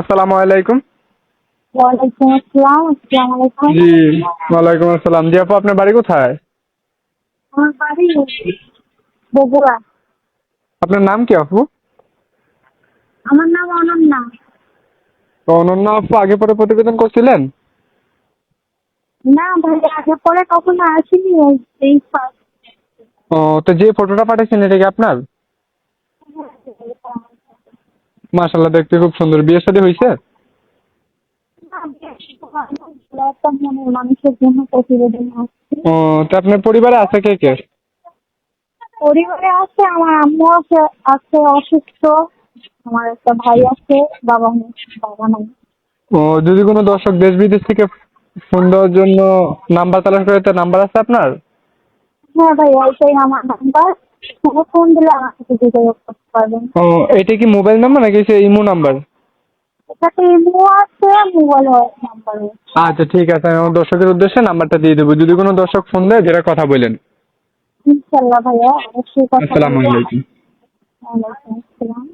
আসসালামু আলাইকুম। ওয়ালাইকুম আসসালাম আসসালামু আলাইকুম। জি ওয়ালাইকুম আসসালাম। জি আপু আপনার বাড়ি কোথায়? আমার বাড়ি বগুড়া। আপনার নাম কি আপু? আমার নাম অনন্যা। অনন্য আপু আগে পরে প্রতিবেদন করছিলেন? না ভাই আগে পরে কখনো আসিনি এই এই ফার্স্ট ও তো যে ফটোটা পাঠিয়েছেন এটা কি আপনার? মাশাল্লাহ দেখতে খুব সুন্দর। বিয়ে শাদী হয়েছে ও তো আপনার পরিবারে আছে কে কে? পরিবারে আছে আমার আম্মু আছে আছে অসুস্থ আমার একটা ভাই আছে বাবা বাবা নাই। ও যদি কোনো দর্শক দেশ বিদেশ থেকে ফোন দেওয়ার জন্য নাম্বার তালাশ করে তার নাম্বার আছে আপনার? হ্যাঁ ভাই এইটাই আমার নাম্বার। ফোন দিলে আমার সাথে যোগাযোগ করতে পারবেন। ও এটা কি মোবাইল নাম্বার নাকি সে ইমো নাম্বার এটাতে ইমো আছে মোবাইল নাম্বার আচ্ছা ঠিক আছে আমি আমার দর্শকের উদ্দেশ্যে নাম্বারটা দিয়ে দেবো। যদি কোনো দর্শক ফোন দেয় যেটা কথা বলেন ইনশাল্লাহ ভাইয়া অবশ্যই কথা আসসালামু। আলাইকুম। ওয়ালাইকুম আসসালাম।